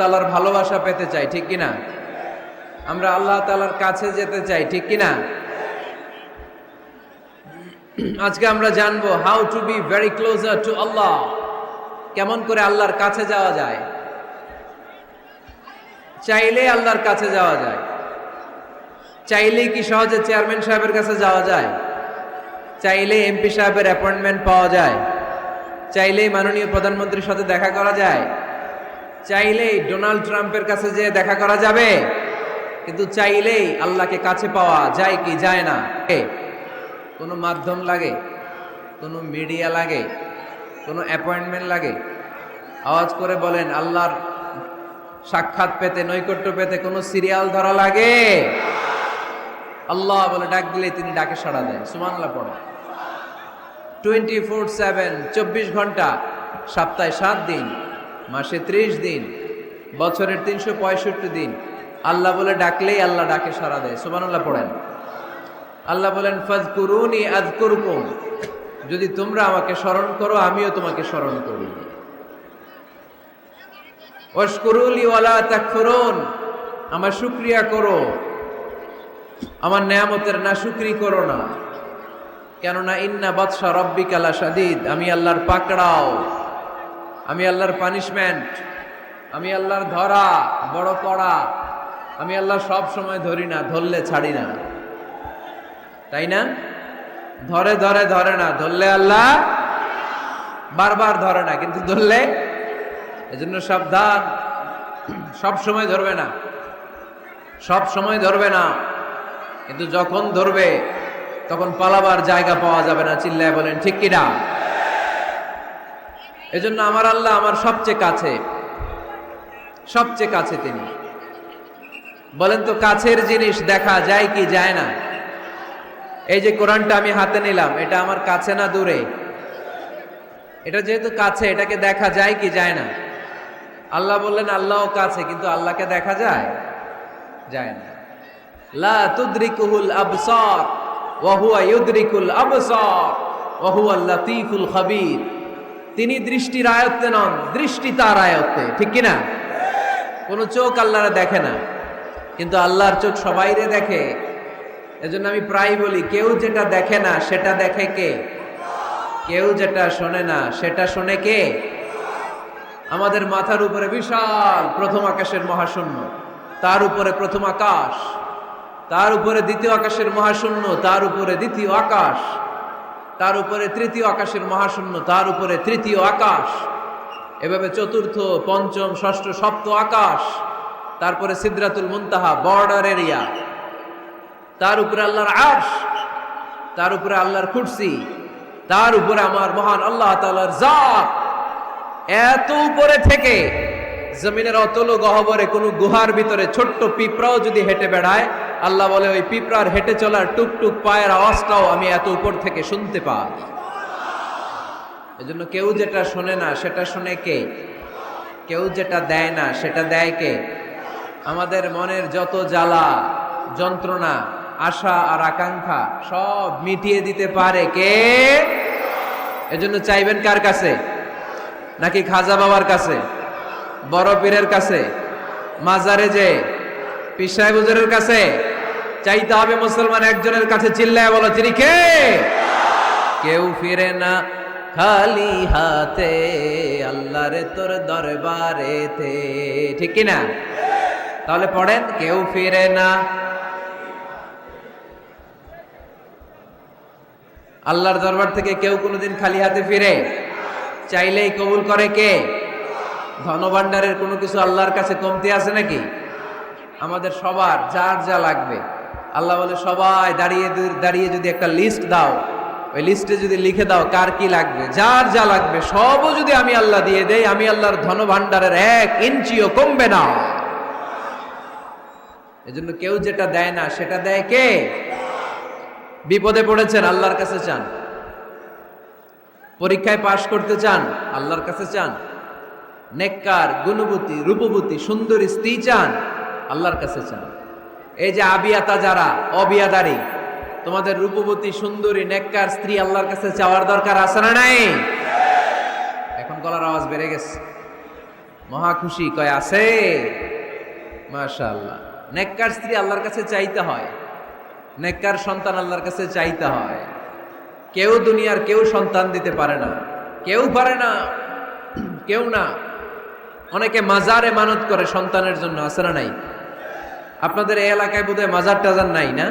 তালার ভালোবাসা পেতে চাই, ঠিক কিনা? আমরা আল্লাহ তালার কাছে যেতে চাই, ঠিক কিনা? আজকে আমরা জানব how to be very closer to Allah কেমন করে আল্লাহর কাছে যাওয়া যায়? চাইলে আল্লাহর কাছে যাওয়া যায়। চাইলেই কি সহজে চেয়ারম্যান সাহেবের কাছে যাওয়া যায়? চাইলে এমপি সাহেবের অ্যাপয়েন্টমেন্ট পাওয়া যায়? চাইলেই মাননীয় প্রধানমন্ত্রীর সাথে দেখা করা যায়? চাইলেই ডোনাল্ড ট্রাম্পের কাছে যে দেখা করা যাবে। কিন্তু চাইলেই আল্লাহকে কাছে পাওয়া যায় কি যায় না। কোনো মাধ্যম লাগে? কোনো মিডিয়া লাগে? কোনো অ্যাপয়েন্টমেন্ট লাগে? আওয়াজ করে বলেন, আল্লাহর সাক্ষাৎ পেতে, নৈকট্য পেতে কোনো সিরিয়াল ধরা লাগে? আল্লাহ বলে, ডাক দিলে তিনি ডাকে সাড়া দেন। সুমানলা পড়ে টোয়েন্টি ফোর সেভেন, চব্বিশ ঘণ্টা, সপ্তাহে সাত দিন। মাসে ত্রিশ দিন, বছরের তিনশো পঁয়ষট্টি দিন। আল্লাহ বলে, ডাকলেই আল্লাহ ডাকে সাড়া দেয়। সুমানুল্লাহ পড়েন। আল্লাহ বলেন ফাজ করুনি আজ করুকুম যদি তোমরা আমাকে স্মরণ করো, আমিও তোমাকে স্মরণ করি। ওয়াশকুরুলি ওয়ালা তাকফুরুন। আমার শুকরিয়া করো। আমার নেয়ামতের না শুকরি করো না। কেননা, ইন্না বাদশা রব্বি কালা সাদিদ আমি আল্লাহর পাকড়াও। আমি আল্লাহর পানিশমেন্ট আমি আল্লাহর ধরা, বড় কড়া আমি আল্লাহ সব সময় ধরি না, ধরলে ছাড়ি না। তাই না? ধরে ধরে ধরে না, ধরলে আল্লাহ বারবার ধরে না, কিন্তু ধরলে এজন্য সাবধান। সব সময় ধরবে না। সব সময় ধরবে না। কিন্তু যখন ধরবে, তখন পালাবার জায়গা পাওয়া যাবে না, চিল্লায় বলেন, ঠিক কিনা? এজন্য আমার আল্লাহ আমার সবচেয়ে কাছে। সবচেয়ে কাছে তিনি। বলেন তো, কাছের জিনিস দেখা যায় কি যায় না? এই যে কোরআনটা আমি হাতে নিলাম, এটা আমার কাছে না দূরে? এটা যেহেতু কাছে, এটাকে দেখা যায় কি যায় না? আল্লাহ বললেন, আল্লাহও কাছে, কিন্তু আল্লাহকে দেখা যায়? যায় না। লা তুদ্রিকুহুল আবসার, ওয়া হুয়া ইউদ্রিকুল আবসার, ওয়া হুয়া লাতীফুল খাবীর। তিনি দৃষ্টির আয়ত্তে নন, দৃষ্টি তার আয়ত্তে, ঠিক কি না কোনো চোখ আল্লাহরা দেখে না, কিন্তু আল্লাহর চোখ সবাইরে দেখে। এজন্য আমি প্রায় বলি, কেউ যেটা দেখে না, সেটা দেখে কে? কেউ যেটা শোনে না, সেটা শোনে কে? আমাদের মাথার উপরে বিশাল প্রথম আকাশের মহাশূন্য, তার উপরে প্রথম আকাশ, তার উপরে দ্বিতীয় আকাশের মহাশূন্য, তার উপরে দ্বিতীয় আকাশ। তার উপরে তৃতীয় আকাশের মহাশূন্য, তার উপরে তৃতীয় আকাশ। এভাবে চতুর্থ, পঞ্চম, ষষ্ঠ, সপ্ত আকাশ। তারপরে সিদ্রাতুল মুনতাহা, বর্ডার এরিয়া। তার উপরে আল্লাহর আর্শ, তার উপরে আল্লাহর কুরসি, তার উপরে আমার মহান আল্লাহ তাআলার জাত। এত উপরে থেকে জমিনের অতল গহবরে কোনো গুহার ভিতরে ছোট্ট পিঁপড়াও যদি হেঁটে বেড়ায় আল্লাহ বলে, ওই পিঁপড়ার হেঁটে চলার টুকটুক পায়ের আওয়াজটাও আমি এত উপর থেকে শুনতে পাই। এজন্য কেউ যেটা শোনে না, সেটা শোনে কে? কেউ যেটা দেয় না, সেটা দেয় কে? আমাদের মনের যত জ্বালা, যন্ত্রণা, আশা আর আকাঙ্ক্ষা সব মিটিয়ে দিতে পারে কে? এজন্য চাইবেন কার কাছে? নাকি খাজা বাবার কাছে? বড় পীরের কাছে? মাজারে যে? বুজুরের কাছে? চাইতে হবে মুসলমান একজনের কাছে চিল্লায় বলো, তিনি কে? কেউ ফিরে না খালি হাতে, আল্লাহরে তোর দরবারেতে। ঠিক না তাহলে পড়েন, কেউ ফিরে না। আল্লাহর দরবার থেকে কেউ কোনোদিন খালি হাতে ফিরে? চাইলেই কবুল করে কে? ধনভাণ্ডারের কোনো কিছু আল্লাহর কাছে কমতি আছে নাকি? আমাদের সবার, যার যা লাগবে। আল্লাহ বলে, সবাই দাঁড়িয়ে দাঁড়িয়ে যদি একটা লিস্ট দাও, ওই লিস্টে যদি লিখে দাও, কার কি লাগবে, যার যা লাগবে, সবও যদি আমি আল্লাহ দিয়ে দেই, আমি আল্লাহর ধনভাণ্ডারের এক ইঞ্চিও কমবে না। এজন্য কেউ যেটা দেয় না, সেটা দেয় কে? বিপদে পড়েছেন, আল্লাহর কাছে চান। পরীক্ষায় পাশ করতে চান, আল্লাহর কাছে চান। নেককার, গুণবতী, রূপবতী, সুন্দরী স্ত্রী চান, আল্লাহর কাছে চান। এই যে আবিয়াতা যারা, অবিয়াদারি, তোমাদের রূপবতী, সুন্দরী, নেককার স্ত্রী আল্লাহর কাছে চাওয়ার দরকার আছে না নাই? এখন গলার আওয়াজ বেড়ে গেছে। মহা খুশি, কয় আছে? মাশাআল্লাহ। নেককার স্ত্রী আল্লাহর কাছে চাইতে হয়। নেককার সন্তান আল্লাহর কাছে চাইতে হয়। কেউ দুনিয়ার কেউ সন্তান দিতে পারে না। কেউ পারে না, কেউ না। অনেকে মাজারে মানত করে সন্তানের জন্য না নাই? আপনাদের এই এলাকায় বোধহয় মাজার টাজার নাই না?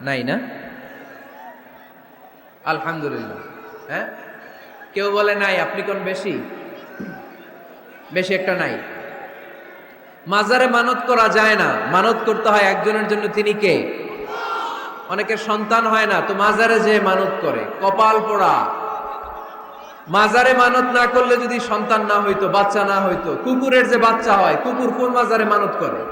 নাই না? আলহামদুলিল্লাহ। হ্যাঁ? কেউ বলে নাই, আপনি কোন বেশি? বেশি একটা নাই। মাজারে মানত করা যায় না। মানত করতে হয় একজনের জন্য, তিনি কে? অনেকের সন্তান হয় না, তো মাজারে যে মানত করে। কপাল পোড়া। মাজারে মানত না করলে যদি সন্তান না হইতো, বাচ্চা না হইতো, কুকুরের যে বাচ্চা হয়, কুকুর কোন মাজারে মানত করে?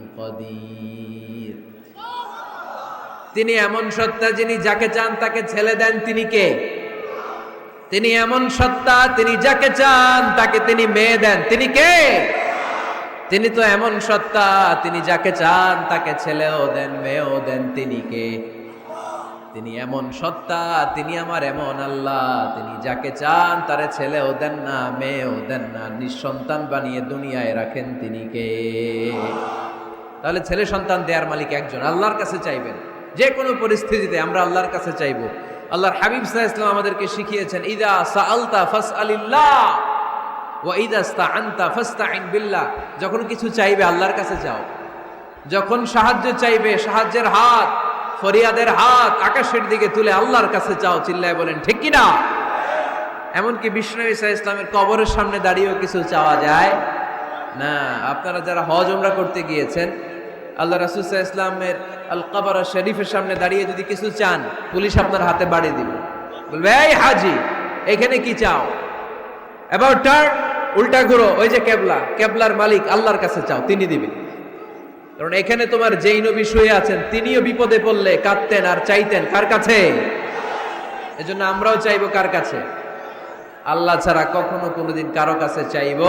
কদির। তিনি এমন সত্তা যিনি যাকে চান তাকে ছেলে দেন তিনি কে? তিনি এমন সত্তা তিনি যাকে চান তাকে তিনি মেয়ে দেন তিনি কে? তিনি তো এমন সত্তা তিনি যাকে চান তাকে ছেলেও দেন, মেয়েও দেন তিনি কে? তিনি এমন সত্তা তিনি আমার এমন আল্লাহ। তিনি যাকে চান তারে ছেলেও দেন না, মেয়েও দেন না, নিঃসন্তান বানিয়ে দুনিয়ায় রাখেন তিনি কে? তাহলে ছেলে সন্তান দেয়ার মালিক একজন, আল্লাহর কাছে চাইবেন। যে কোনো পরিস্থিতিতে আমরা আল্লাহর কাছে চাইব। আল্লাহর হাবিব সাহা ইসলাম আমাদেরকে শিখিয়েছেন, ইদা সাআলতা ফাস আলিল্লাহ ওয়া ইদা আন্তা ফাস্তাইন বিল্লাহ। যখন কিছু চাইবে আল্লাহর কাছে চাও যখন সাহায্য চাইবে, সাহায্যের হাত, ফরিয়াদের হাত আকাশের দিকে তুলে আল্লাহর কাছে চাও চিল্লায় বলেন, ঠিক কি না? এমনকি বিষ্ণু ইসা ইসলামের কবরের সামনে দাঁড়িয়েও কিছু চাওয়া যায় না। আপনারা যারা হজ ওমরা করতে গিয়েছেন আল্লাহ রাসুসাহ ইসলামের আল কাবারা শরীফের সামনে দাঁড়িয়ে যদি কিছু চান, পুলিশ আপনার হাতে বাড়ি দিবে। বলবে, এই হাজি, এখানে কি চাও? এবার টার্ন উল্টা ঘুরো, ওই যে কেবলা, কেবলার মালিক আল্লাহর কাছে চাও, তিনি দিবেন কারণ এখানে তোমার যেই নবী শুয়ে আছেন, তিনিও বিপদে পড়লে কাঁদতেন আর চাইতেন, কার কাছে? এজন্য আমরাও চাইব কার কাছে? আল্লাহ ছাড়া কখনো কোনোদিন কারও কাছে চাইব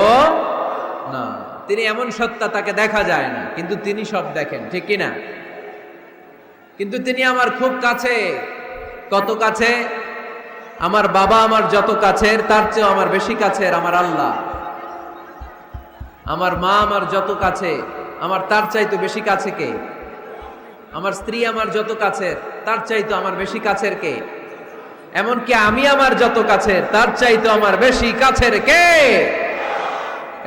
না। তিনি এমন সত্তা তাকে দেখা যায় না, কিন্তু তিনি সব দেখেন, ঠিক কিনা? কিন্তু তিনি আমার খুব কাছে। কত কাছে? আমার বাবা আমার যত কাছের, তার চেয়েও আমার বেশি কাছের আমার আল্লাহ। আমার মা আমার যত কাছে, আমার তার চাইতো বেশি কাছে কে? আমার স্ত্রী আমার যত কাছের, তার চাইতো আমার বেশি কাছের কে? এমনকি আমি আমার যত কাছের, তার চাইতো আমার বেশি কাছের কে?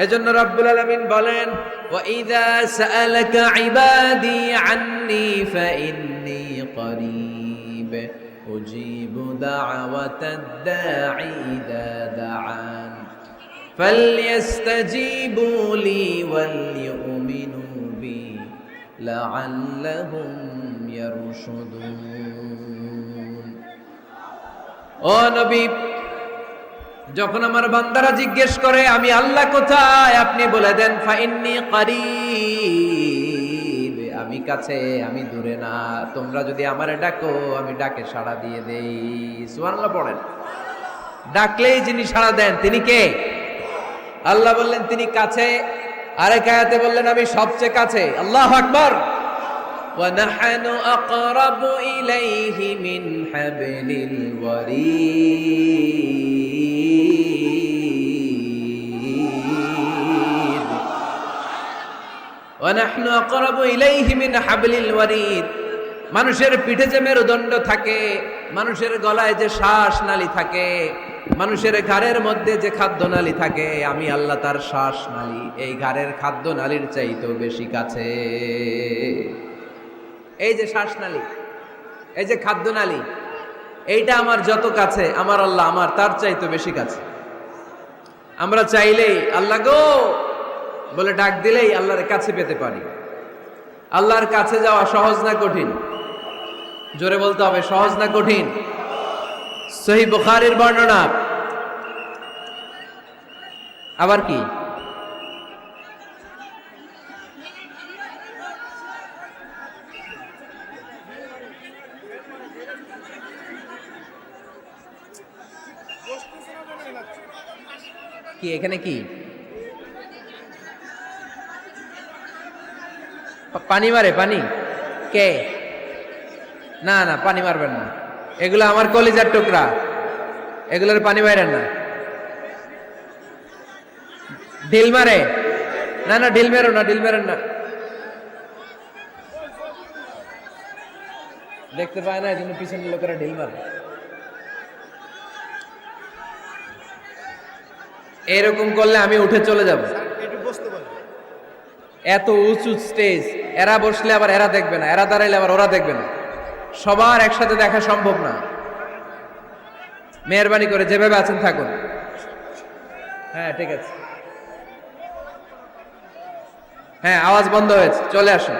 এজন্য রব্বুল আলামিন বলেন وَإِذَا سَأَلَكَ عِبَادِي عَنِّي فَإِنِّي قَرِيبٌ أُجِيبُ دَعْوَةَ الدَّاعِ إِذَا دَعَانِ فَلْيَسْتَجِيبُوا لِي وَلْيُؤْمِنُوا بِي لَعَلَّهُمْ يَرْشُدُونَ ও নবী যখন আমার বান্দারা জিজ্ঞেস করে আমি আল্লাহ কোথায় আপনি বলে দেন ফাইন্নি করিব আমি কাছে আমি দূরে না তোমরা যদি আমারে ডাকো আমি ডাকে সাড়া দিয়ে দেই সুবহানাল্লাহ পড়েন ডাকলেই যিনি সাড়া দেন তিনি কে আল্লাহ বললেন তিনি কাছে আরেক আয়াতে বললেন আমি সবচেয়ে কাছে আল্লাহ আকবার ونحن أقرب إليه من حبل الوريد মানুষের পিঠে যে মেরুদণ্ড থাকে, মানুষের গলায় যে শ্বাস নালী থাকে, মানুষের ঘাড়ের মধ্যে যে খাদ্য নালী থাকে, আমি আল্লাহ তার শ্বাস নালী, এই ঘাড়ের খাদ্য নালীর চাইতেও বেশি কাছে। এই যে শ্বাস নালী, এই যে খাদ্য নালী, এইটা আমার যত কাছে, আমার আল্লাহ আমার তার চাইতে বেশি কাছে। আমরা চাইলেই, আল্লাহ গো বলে, ডাক দিলেই আল্লাহর কাছে পেতে পারি। আল্লাহর কাছে যাওয়া সহজ না কঠিন? জোরে বলতে হবে, সহজ না কঠিন? সহি বুখারির বর্ণনা। আবার কি? কি, এখানে কি? পানি মারে পানি। কে? না না পানি মারবেন না। এগুলো আমার কলিজার টুকরা। এগুলোর পানি মারেন না। ঢিল মারে। না না ঢিল মেরো না ঢিল মেরেন না। দেখতে পায় না এই জন্য পিছনের লোকেরা ঢিল মারে। এরকম করলে আমি উঠে চলে যাব। এত উঁচু স্টেজ এরা বসলে আবার এরা দেখবে না, এরা দাঁড়াইলে আবার ওরা দেখবে না। সবার একসাথে দেখা সম্ভব না। মেহরবানি করে যেভাবে আছেন থাকুন। হ্যাঁ ঠিক আছে। হ্যাঁ আওয়াজ বন্ধ হয়েছে, চলে আসুন।